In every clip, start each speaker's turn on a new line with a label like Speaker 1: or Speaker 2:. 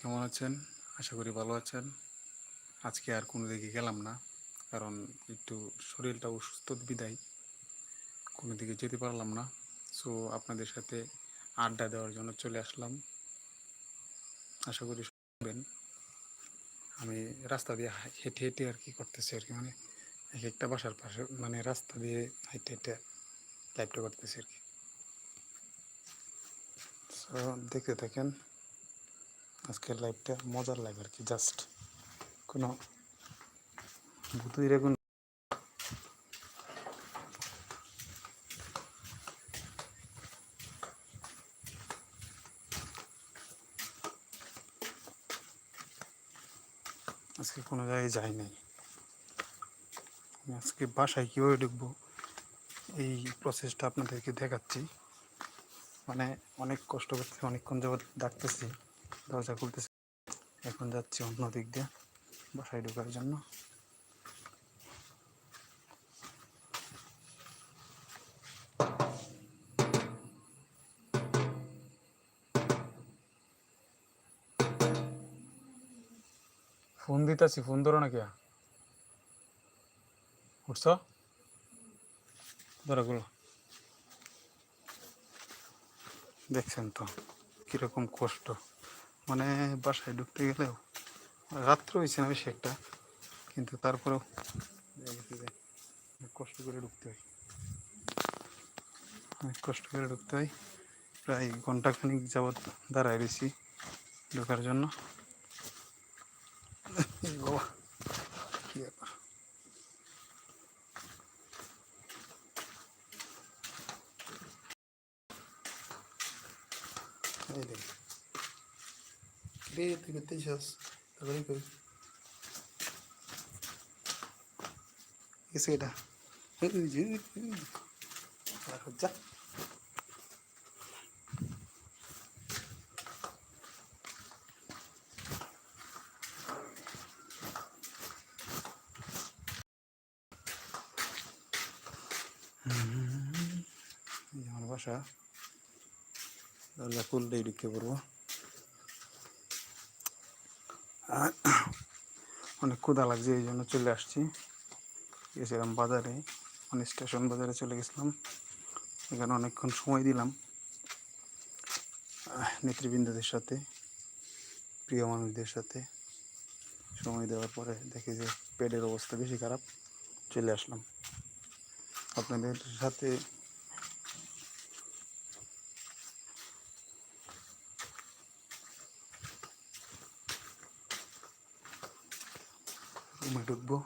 Speaker 1: কেমন আছেন? আশা করি ভালো আছেন। আজকে আর কোনো দিকে গেলাম না, কারণ একটু শরীরটা অসুস্থ বিদায়। কোনো দিকে যেতে পারলাম না। সো আপনাদের সাথে আড্ডা দেওয়ার জন্য চলে আসলাম। আশা করি শুনবেন আমি রাস্তা দিয়ে হেঁটে হেঁটে আর কি করতেছি আর কি মানে এক একটা বাসার পাশে মানে রাস্তা দিয়ে হেঁটে হেঁটে লাইভটা করতেছি আর কি। দেখতে থাকেন। আজকের লাইভটা মজার লাইভ আর কি জাস্ট কোনো ভূতুইরে কোনো আজকে কোনো জায়গায় যাই নাই। আজকে বাসায় কীভাবে ঢুকবো? এই প্রসেসটা আপনাদেরকে দেখাচ্ছি। মানে অনেক কষ্ট করতে অনেকক্ষণ যাবৎ ডাকতেছি। দরজা খুলতেছি। এখন যাচ্ছি অন্য দিক দিয়ে বাসায় ঢোকার জন্য। ফোন দিতেছি, ফোন ধরো না কে উঠছ? ধরো, গুলো। দেখছেন তো, কীরকম কষ্ট। মানে বাসায় ঢুকতে গেলেও রাত্র হয়েছে না বেশি একটা, কিন্তু তারপরেও কষ্ট করে ঢুকতে হয়। অনেক কষ্ট করে ঢুকতে হয়। প্রায় ঘন্টাখানিক যাবৎ দাঁড়ায় রয়েছি ঢোকার জন্য। বাবা কি ব্যাপার এই দেখ রে তুই করতে চাস তারপরে কই কিসে এটা যা এই আমার বাসা দরজা খুললেই ঢুকে পড়ব আর অনেক ক্ষুধা লাগছে, এই জন্য চলে আসছি। গেছিলাম বাজারে মানে স্টেশন বাজারে চলে গেছিলাম। এখানে অনেকক্ষণ সময় দিলাম নেতৃবৃন্দদের সাথে, প্রিয় মানুষদের সাথে। সময় দেওয়ার পরে দেখি যে পেটের অবস্থা বেশি খারাপ, চলে আসলাম। আপনাদের সাথে রুমে ঢুকবো।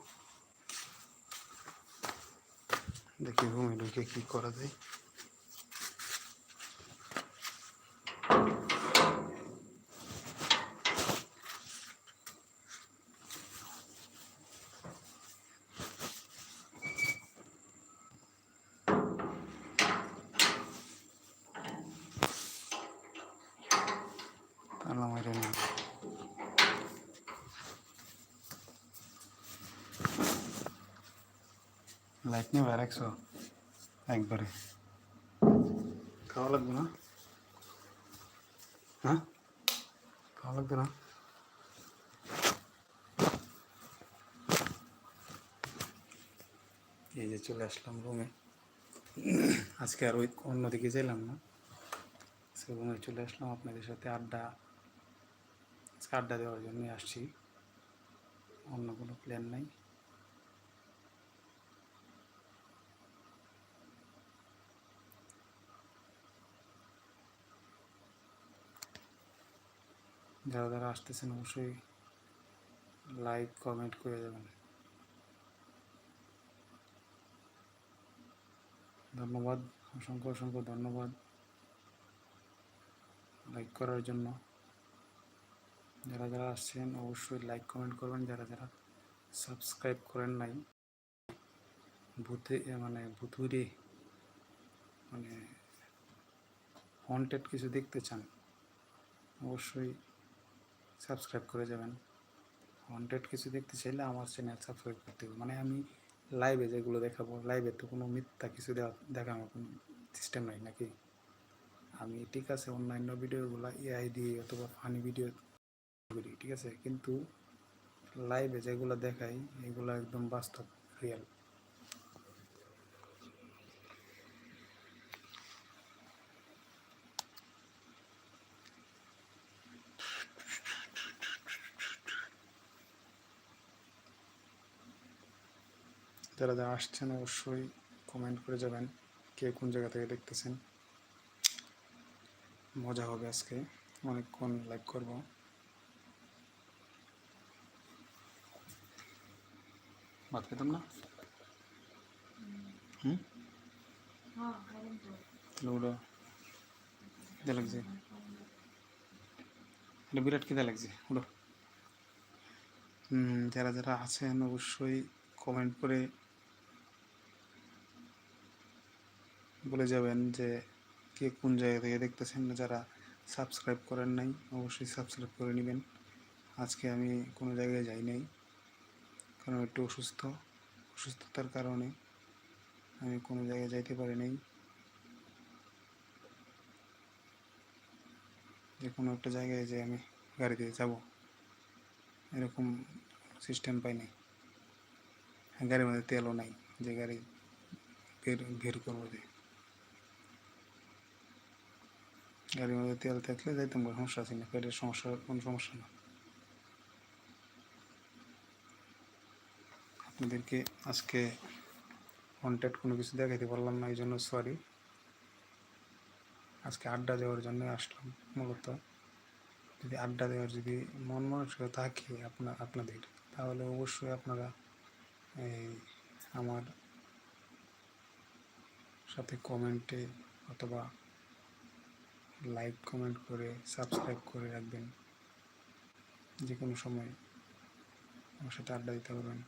Speaker 1: দেখি রুমে ঢুকে কি করা যায় তালা মারে না লাইট নিয়ে বের একশো একবারে খাওয়া লাগবে না হ্যাঁ খাওয়া লাগবে না এই যে চলে আসলাম রুমে আজকে আর ওই অন্যদিকে যাইলাম না আজকে রুমে চলে আসলাম আপনাদের সাথে আড্ডা আজকে আড্ডা দেওয়ার জন্যই আসছি অন্য কোনো প্ল্যান নাই যারা যারা আসতেছেন অবশ্যই লাইক কমেন্ট করে যাবেন ধন্যবাদ, অসংখ্য অসংখ্য ধন্যবাদ লাইক করার জন্য। যারা যারা আসছেন অবশ্যই লাইক কমেন্ট করবেন। যারা যারা সাবস্ক্রাইব করেন নাই, ভূতে মানে ভুতুরে মানে হন্টেড কিছু দেখতে চান, অবশ্যই সাবস্ক্রাইব করে যাবেন। হন্টেড কিছু দেখতে চাইলে আমার চ্যানেল সাবস্ক্রাইব করতে হবে। মানে আমি লাইভে যেগুলো দেখাবো লাইভে তো কোনো মিথ্যা কিছু দেখানোর কোনো সিস্টেম নাই নাকি? আমি ঠিক আছে, অন্যান্য ভিডিওগুলো এআই দিয়ে অথবা ফানি ভিডিও করি, ঠিক আছে? কিন্তু লাইভে যেগুলো দেখাই, এগুলো একদম বাস্তব রিয়েল যারা যারা আসছেন অবশ্যই কমেন্ট করে যাবেন কে কোন জায়গা থেকে দেখতেছেন। মজা হবে আজকে। অনেকক্ষণ লাইভ করব। ভাত খেতাম না? হুম? বিরাট খিদে লাগছে। উঠো। যারা যারা আছেন অবশ্যই কমেন্ট করে বলে যাবেন যে কে কোন জায়গা থেকে দেখতেছেন যারা সাবস্ক্রাইব করেন নাই, অবশ্যই সাবস্ক্রাইব করে নেবেন। আজকে আমি কোনো জায়গায় যাই নাই, কারণ একটু অসুস্থ। অসুস্থতার কারণে আমি কোনো জায়গায় যাইতে পারি নাই। যে কোনো একটা জায়গায় যে আমি গাড়িতে যাব, এরকম সিস্টেম পাই নাই। গাড়ির মধ্যে তেলও নাই, যে গাড়ি বের করব যে। গাড়ির মধ্যে তেল থাকলে যাইতাম সমস্যা আছে না, পেটের সমস্যা, কোনো সমস্যা না। আপনাদেরকে আজকে কন্ট্যাক্ট কোনো কিছু দেখাইতে পারলাম না এই জন্য সরি আজকে আড্ডা দেওয়ার জন্য আসলাম, মূলত। যদি আড্ডা দেওয়ার যদি মন মানসিকতা থাকে আপনার, আপনাদের, তাহলে অবশ্যই আপনারা এই আমার সাথে কমেন্টে অথবা লাইক কমেন্ট করে সাবস্ক্রাইব করে রাখবেন। যে কোনো সময় আমার সাথে আড্ডা দিতে পারবেন।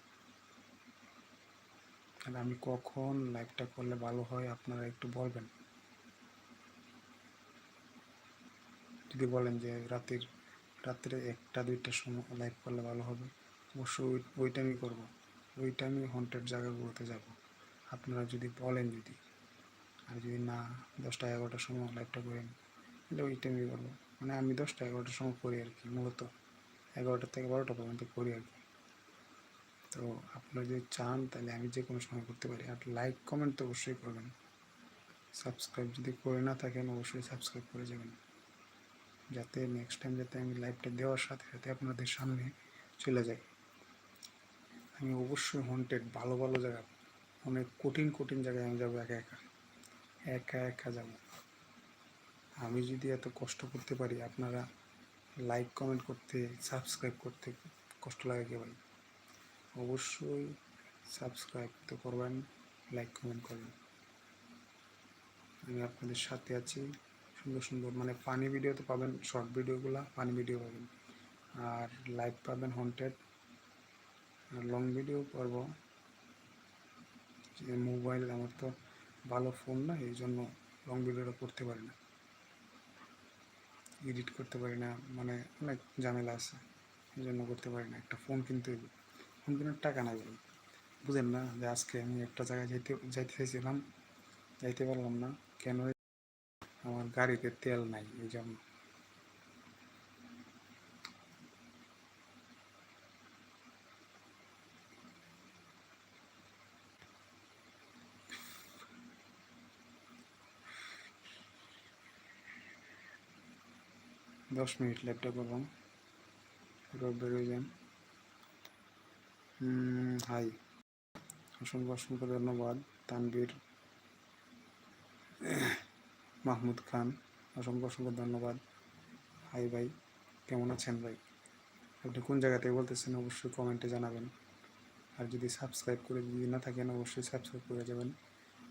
Speaker 1: আর আমি কখন লাইভটা করলে ভালো হয় আপনারা একটু বলবেন। যদি বলেন যে রাতের, রাত্রে একটা, দুইটার সময় লাইভ করলে ভালো হবে অবশ্যই ওই ওই টাইমই করব। ওই টাইমে হন্টেড জায়গাগুলোতে যাব। আপনারা যদি বলেন যদি, আর যদি না, দশটা, এগারোটার সময় লাইভটা করেন তাহলে ওই টাইমে করব। মানে আমি দশটা এগারোটার সময় করি আর কি, মূলত। এগারোটা থেকে বারোটা পর্যন্ত করি আর কি। তো আপনারা যদি চান, তাহলে আমি যে কোনো সময় করতে পারি। আর লাইক কমেন্ট তো অবশ্যই করবেন। সাবস্ক্রাইব যদি করে না থাকেন, অবশ্যই সাবস্ক্রাইব করে যাবেন। যাতে নেক্সট টাইম যাতে আমি লাইভটা দেওয়ার সাথে সাথে আপনাদের সামনে চলে যাই। আমি অবশ্যই হন্টেড ভালো ভালো জায়গা। অনেক কঠিন কঠিন জায়গায় আমি যাব একা একা। একা একা যাব। আমি যদি এত কষ্ট করতে পারি, আপনারা লাইক কমেন্ট করতে সাবস্ক্রাইব করতে কষ্ট লাগে কে ভাই? অবশ্যই সাবস্ক্রাইব তো করবেন লাইক কমেন্ট করবেন। আমি আপনাদের সাথে আছি, সুন্দর সুন্দর মানে পানি ভিডিও তো পাবেন শর্ট ভিডিওগুলো ফানি ভিডিও পাবেন। আর লাইভ পাবেন হন্টেড আর লং ভিডিও করব। মোবাইল আমার তো ভালো ফোন না এই জন্য লং ভিডিওটা করতে পারি না। এডিট করতে পারি না মানে অনেক ঝামেলা আছে, এই জন্য করতে পারি না। একটা ফোন কিনতে হইবে ফোন কেনার টাকা নাই গেল বুঝেন না যে আজকে আমি একটা জায়গায় যাইতে যাইতে চাইছিলাম, যাইতে পারলাম না, কেন আমার গাড়িতে তেল নাই, এই জন্য দশ মিনিট ল্যাপটপ এবার বেরোয় যান হাই অসংখ্য অসংখ্য ধন্যবাদ তানবীর মাহমুদ খান। অসংখ্য অসংখ্য ধন্যবাদ। হাই ভাই, কেমন আছেন ভাই? আপনি কোন জায়গা থেকে বলতেছেন অবশ্যই কমেন্টে জানাবেন। আর যদি সাবস্ক্রাইব করে যদি না থাকেন, অবশ্যই সাবস্ক্রাইব করে যাবেন।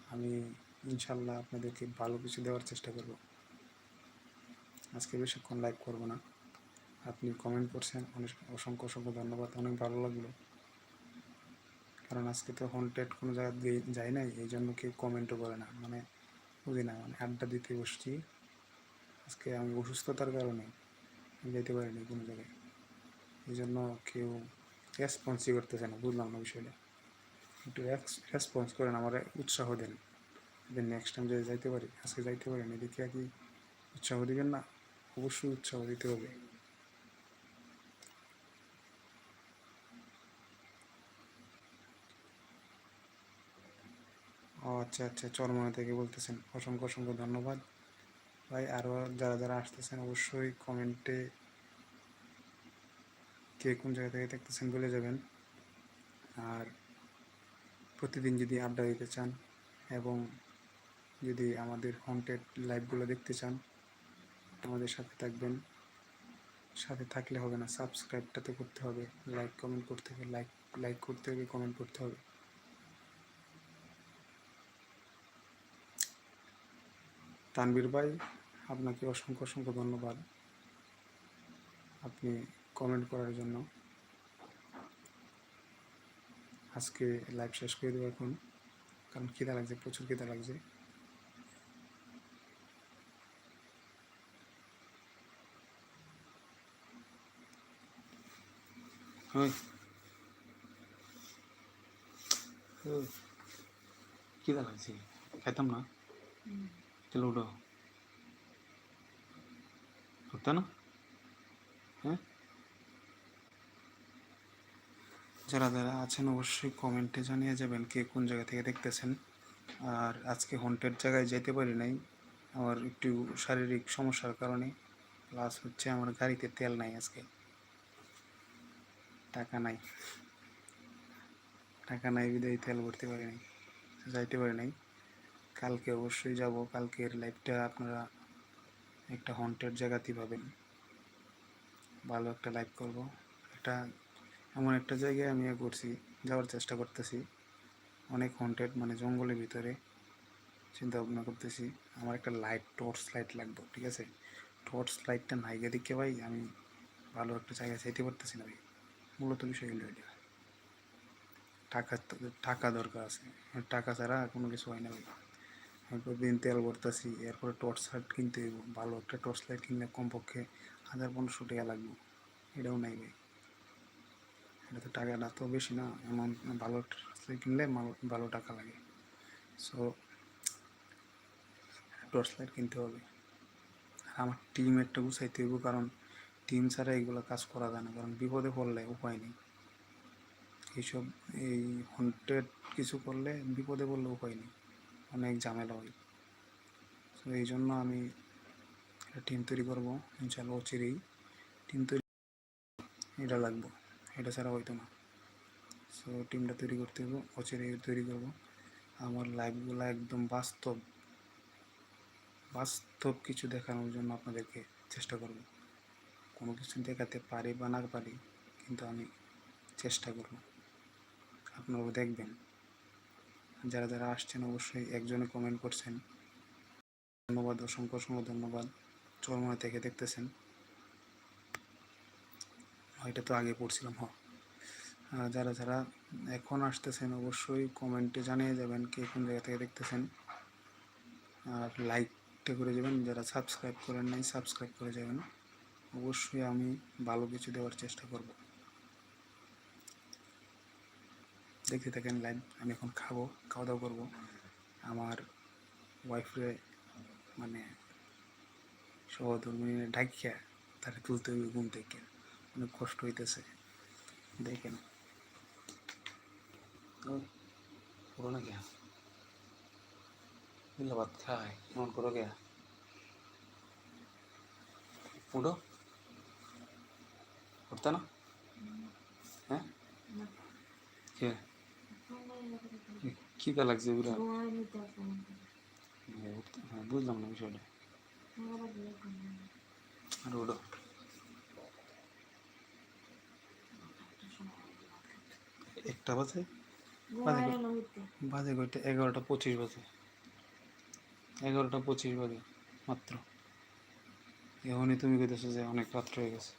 Speaker 1: আমি ইনশাল্লাহ আপনাদেরকে ভালো কিছু দেওয়ার চেষ্টা করব। আজকে বেশিক্ষণ লাইভ করব না। আপনি কমেন্ট করছেন, অনেক, অসংখ্য অসংখ্য ধন্যবাদ, অনেক ভালো লাগল। কারণ আজকে তো হন্টেড কোনো জায়গা দিয়ে যাই নাই, এই জন্য কেউ কমেন্টও করে না। মানে বুঝি না মানে আড্ডা দিতে বসছি। আজকে আমি অসুস্থতার কারণে যেতে পারিনি কোনো জায়গায়। এই জন্য কেউ রেসপন্সই করতেছে না, বুঝলাম না বিষয়টা। একটু রেসপন্স করেন, আমার উৎসাহ দেন। নেক্সট টাইম যদি যাইতে পারি, আজকে যাইতে পারি না এদিকে কি উৎসাহ দিবেন না। অবশ্যই উৎসাহ দিতে হবে। আচ্ছা আচ্ছা চরমনা থেকে বলতেছেন। অসংখ্য অসংখ্য ধন্যবাদ। ভাই আরও যারা যারা আসতেছেন, অবশ্যই কমেন্টে কে কোন জায়গা থেকে দেখতেছেন বলে যাবেন। আর প্রতিদিন যদি আড্ডা দিতে চান এবং যদি আমাদের হোম টেট লাইভগুলো দেখতে চান আমাদের সাথে থাকবেন। সাথে থাকলে হবে না সাবস্ক্রাইবটা তো করতে হবে। লাইক কমেন্ট করতে হবে লাইক লাইক করতে হবে কমেন্ট করতে হবে। তানবীর ভাই, আপনাকে অসংখ্য অসংখ্য ধন্যবাদ। আপনি কমেন্ট করার জন্য। আজকে লাইভ শেষ করে দেবো এখন, কারণ খিদা লাগছে, প্রচুর খিদা লাগছে। খিদা লাগছে? খাইতাম না। তাহলে উঠতে না? হ্যাঁ? যারা যারা আছেন অবশ্যই কমেন্টে জানিয়ে যাবেন কে কোন জায়গা থেকে দেখতেছেন। আর আজকে হন্টেড জায়গায় যেতে পারি নাই। আমার একটু শারীরিক সমস্যার কারণে। প্লাস হচ্ছে আমার গাড়িতে তেল নাই আজকে। টাকা নাই। টাকা নাই বিদায় তেল ভরতে পারি নাই, যাইতে পারি নাই। কালকে অবশ্যই যাব, কালকের লাইভটা আপনারা একটা হন্টেড জায়গাতেই পাবেন। ভালো একটা লাইভ করব। একটা এমন একটা জায়গায় আমি ইয়ে করছি, যাওয়ার চেষ্টা করতেছি। অনেক হন্টেড মানে জঙ্গলের ভিতরে। চিন্তা ভাবনা করতেছি, আমার একটা লাইট টর্চ লাইট লাগবে, ঠিক আছে? টর্চ লাইটটা নাইগে দিকে ভাই, আমি ভালো একটা জায়গায় চাইতে পারতেছি না ভাই। মূলত বিষয় হলো এটা। টাকা টাকা দরকার আছে। টাকা ছাড়া কোনো কিছু হয় না আমি প্রতিদিন তেল ভরতেছি, এরপরে টর্চ লাইট কিনতে হইব। ভালো একটা টর্চ লাইট কিনলে কমপক্ষে হাজার পনেরোশো টাকা লাগবে। এটাও নাই ভাই। এটা তো টাকাটা তো বেশি না। এমন ভালো টর্চ লাইট কিনলে ভালো টাকা লাগে। সো টর্চ লাইট কিনতে হবে। আর আমার টিম একটা গুছাইতে হইব কারণ টিম ছাড়া এগুলো কাজ করা যায় না, কারণ বিপদে পড়লে উপায় নেই। এইসব, এই হন্টেড কিছু করলে বিপদে পড়লে উপায় নেই, অনেক ঝামেলা হয়। তো এই জন্য আমি টিম তৈরি করব ইনশাল্লাহ অচিরেই। টিম তৈরি এটা লাগবো, এটা ছাড়া হইতো না। সো টিমটা তৈরি করতে হবে, অচিরেই তৈরি করব। আমার লাইভগুলো একদম বাস্তব বাস্তব কিছু দেখানোর জন্য আপনাদেরকে চেষ্টা করব। কোনো কিছু দেখাতে পারি বা না পারি, কিন্তু আমি চেষ্টা করব। আপনারাও দেখবেন। যারা যারা আসছেন অবশ্যই একজনে কমেন্ট করছেন। ধন্যবাদ, অসংখ্য অসংখ্য ধন্যবাদ। চরমনা থেকে দেখতেছেন। এটা তো আগে পড়ছিলাম, হ। আর যারা যারা এখন আসতেছেন অবশ্যই কমেন্টে জানিয়ে যাবেন কে কোন জায়গা থেকে দেখতেছেন। আর লাইকটা করে যাবেন। যারা সাবস্ক্রাইব করেন নাই সাবস্ক্রাইব করে যাবেন। অবশ্যই আমি ভালো কিছু দেওয়ার চেষ্টা করব। দেখতে থাকেন লাইভ, আমি এখন খাব খাওয়া দাওয়া করব। আমার ওয়াইফরে মানে সহধর্মিনী ডাকিয়া তারা তুলতে হবে ঘুম থেকে। অনেক কষ্ট হইতেছে। দেখেন। পুরো না গিয়া ভাত খায় মন করো গিয়া উঠো। উঠতে না? হ্যাঁ? লাগছে হ্যাঁ বুঝলাম না বিষয়টা। আর ওটা? একটা বাজে? বাজে কয়টা? এগারোটা পঁচিশ বাজে। এগারোটা পঁচিশ বাজে, মাত্র। এখনই তুমি কইতেছো যে অনেক রাত্র হয়ে গেছে।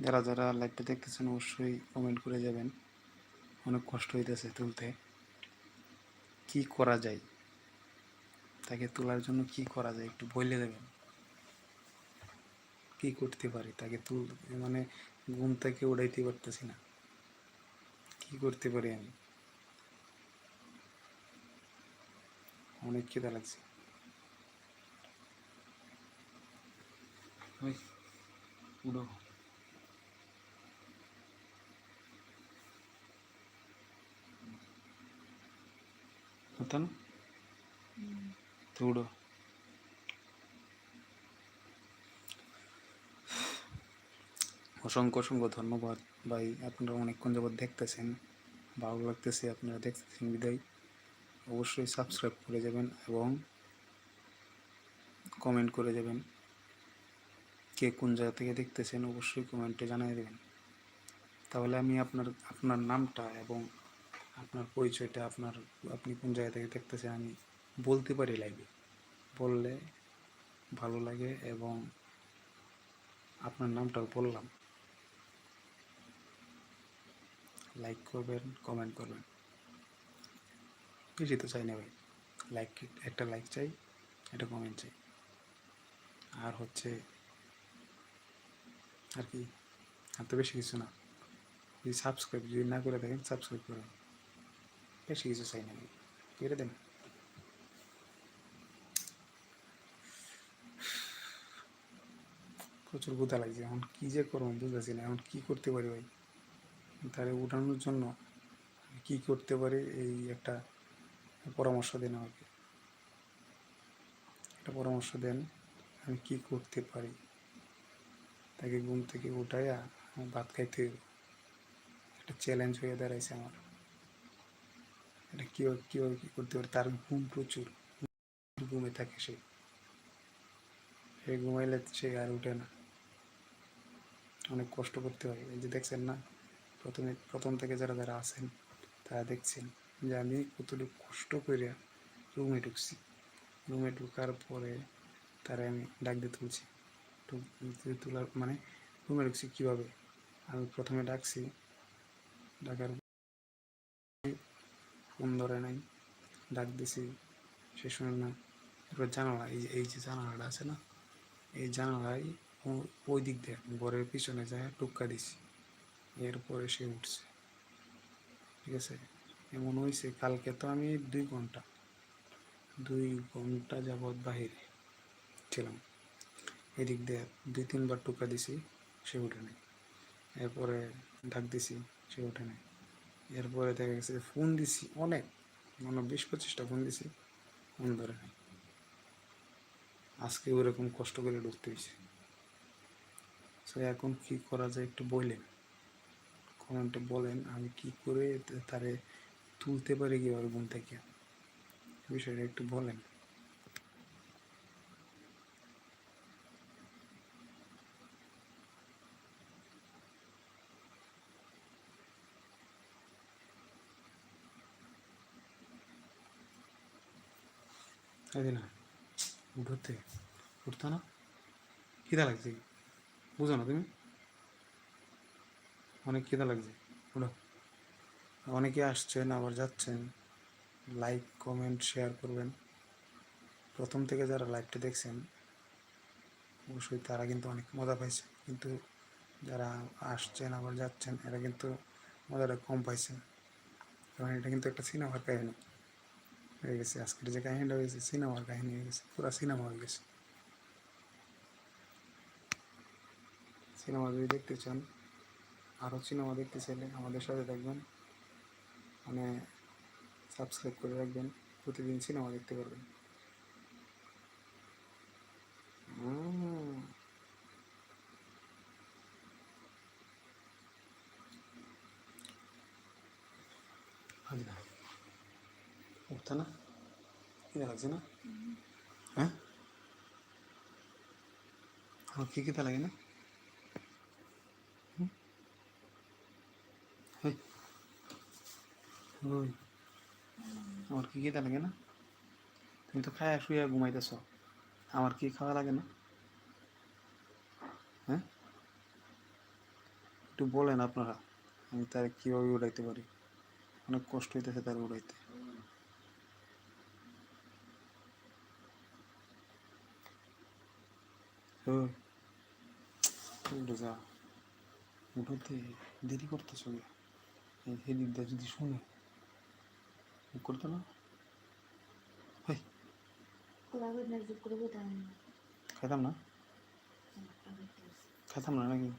Speaker 1: যারা যারা লাইভটা দেখতেছেন, অবশ্যই কমেন্ট করে যাবেন। অনেক কষ্ট হইতেছে তুলতে। কি করা যায়? তাকে তোলার জন্য কি করা যায়? একটু বলে দেবেন। কি করতে পারি? তাকে তুল মানে ঘুম থেকে উড়াইতে পারতেছি না। কি করতে পারি আমি? অনেক খিদা লাগছে। উড়ো। অসংখ্য অসংখ্য ধন্যবাদ। ভাই, আপনারা অনেকক্ষণ যাবত দেখতেছেন। ভালো লাগতেছে, আপনারা দেখতেছেন বিদায়। অবশ্যই সাবস্ক্রাইব করে যাবেন এবং কমেন্ট করে যাবেন। কে কোন জায়গা থেকে দেখতেছেন, অবশ্যই কমেন্টে জানিয়ে দেবেন। তাহলে আমি আপনার আপনার নামটা এবং আপনার পরিচয়টা, আপনার, আপনি কোন জায়গা থেকে দেখতেছেন আমি বলতে পারি লাইভে বললে ভালো লাগে এবং আপনার নামটাও বললাম। লাইক করবেন কমেন্ট করবেন। বেশি তো চাই না ভাই। লাইক একটা লাইক চাই, একটা কমেন্ট চাই। আর হচ্ছে আর কি। আর তো বেশি কিছু না। যদি সাবস্ক্রাইব যদি না করে থাকেন সাবস্ক্রাইব করুন বেশি কিছু চাই না করে দেন। প্রচুর ক্ষুধা লাগছে। এখন কী যে করব বুঝতেছি না। এখন কী করতে পারি ভাই? তাহলে উঠানোর জন্য কি করতে পারি? এই একটা পরামর্শ দেন আমাকে। একটা পরামর্শ দেন আমি কি করতে পারি। তাকে ঘুম থেকে উঠাইয়া ভাত খাইতে একটা চ্যালেঞ্জ হয়ে দাঁড়াইছে আমার। এটা কীভাবে কীভাবে কী করতে পারে? তার ঘুম প্রচুর। ঘুমে থাকে সে। সে ঘুমাইলে সে আর উঠে না। অনেক কষ্ট করতে হয়। এই যে দেখছেন না, প্রথমে প্রথম থেকে যারা যারা আছেন, তারা দেখছেন যে আমি কতটুকু কষ্ট করে রুমে ঢুকছি। রুমে ঢুকার পরে তারা আমি ডাক দিয়ে তুলছি। তোলার মানে রুমে ঢুকছি কীভাবে? আমি প্রথমে ডাকছি, ডাকার ফোন ধরে নাই, ডাক দিছি, সে শুনে না। এরপর জানালা, এই যে- এই যে জানালাটা আছে না, এই জানালায় ওই দিক দিয়ে, ঘরের পিছনে যায়, টুক্কা দিছি। এরপরে সে উঠছে, ঠিক আছে? এমন হয়েছে কালকে তো আমি দুই ঘণ্টা দুই ঘণ্টা যাবৎ বাহিরে ছিলাম। এদিক দিয়ে দুই তিনবার টুকা দিছি, সে উঠে নেই। এরপরে ডাক দিছি, সে উঠে নেই। এরপরে দেখা গেছে যে ফোন দিছি অনেক মানে বিশ পঁচিশটা ফোন দিছি, ফোন ধরে নেই। আজকে ওরকম কষ্ট করে ঢুকতে হয়েছে সো এখন কি করা যায় একটু বললেন কমেন্টে বলেন, আমি কি করে তারে তুলতে পারি কীভাবে ঘুম থেকে? বিষয়টা একটু বলেন। তাই না, উঠতে, উঠতো না। খিদা লাগছে? বুঝো না তুমি? অনেক খিদা লাগছে, উঠো। অনেকে আসছেন, আবার যাচ্ছেন লাইক কমেন্ট শেয়ার করবেন। প্রথম থেকে যারা লাইভটা দেখছেন, অবশ্যই তারা কিন্তু অনেক মজা পাইছে। কিন্তু যারা আসছেন, আবার যাচ্ছেন, এরা কিন্তু মজাটা কম পাইছেন কারণ এটা কিন্তু একটা সিনেমার কাহিনী হয়ে গেছে আজকের যে কাহিনীটা হয়েছে সিনেমার কাহিনী হয়ে গেছে পুরো সিনেমা হয়ে গেছে সিনেমা যদি দেখতে চান আরও সিনেমা দেখতে চাইলে আমাদের সাথে থাকবেন মানে সাবস্ক্রাইব করে রাখবেন প্রতিদিন সিনেমা দেখতে পারবেন উম। হয় না উঠতে না? কি লাগছে না? হ্যাঁ? আমার কি কিতা লাগে না? আমার কি কিতা লাগে না? তুমি তো খায়া শুয়ে ঘুমাইতেছ। আমার কি খাওয়া লাগে না? হ্যাঁ? একটু বলেন আপনারা, আমি তার কীভাবে উড়াইতে পারি? অনেক কষ্ট হইতেছে তার উড়াইতে। যা উঠোতে দেরি করতেছ এই দিয়ে যদি শুনে করতো না? খাইতাম না? খাইতাম না নাকি?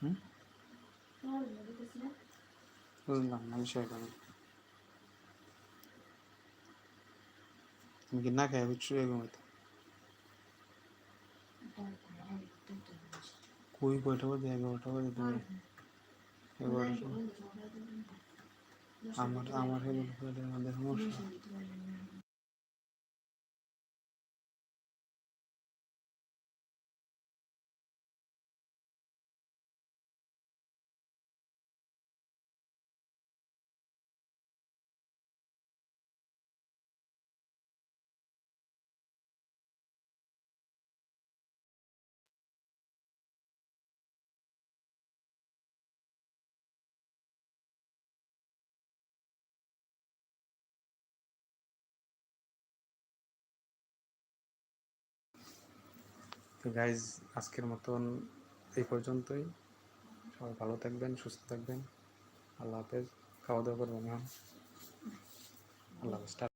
Speaker 1: হুম? বুঝলাম না বিষয়টা তুমি কি না খাই বুঝছ ঘুমাইতে কই কয়টা বাজে এগারোটা বাজে তুমি এগারোটার সময় আমার আমার এগুলো করে আমাদের সমস্যা। তো গাইজ আজকের মতন এই পর্যন্তই। সবাই ভালো থাকবেন, সুস্থ থাকবেন। আল্লাহ হাফেজ। খাওয়া দাওয়া করবেন আল্লাহ হাফেজ।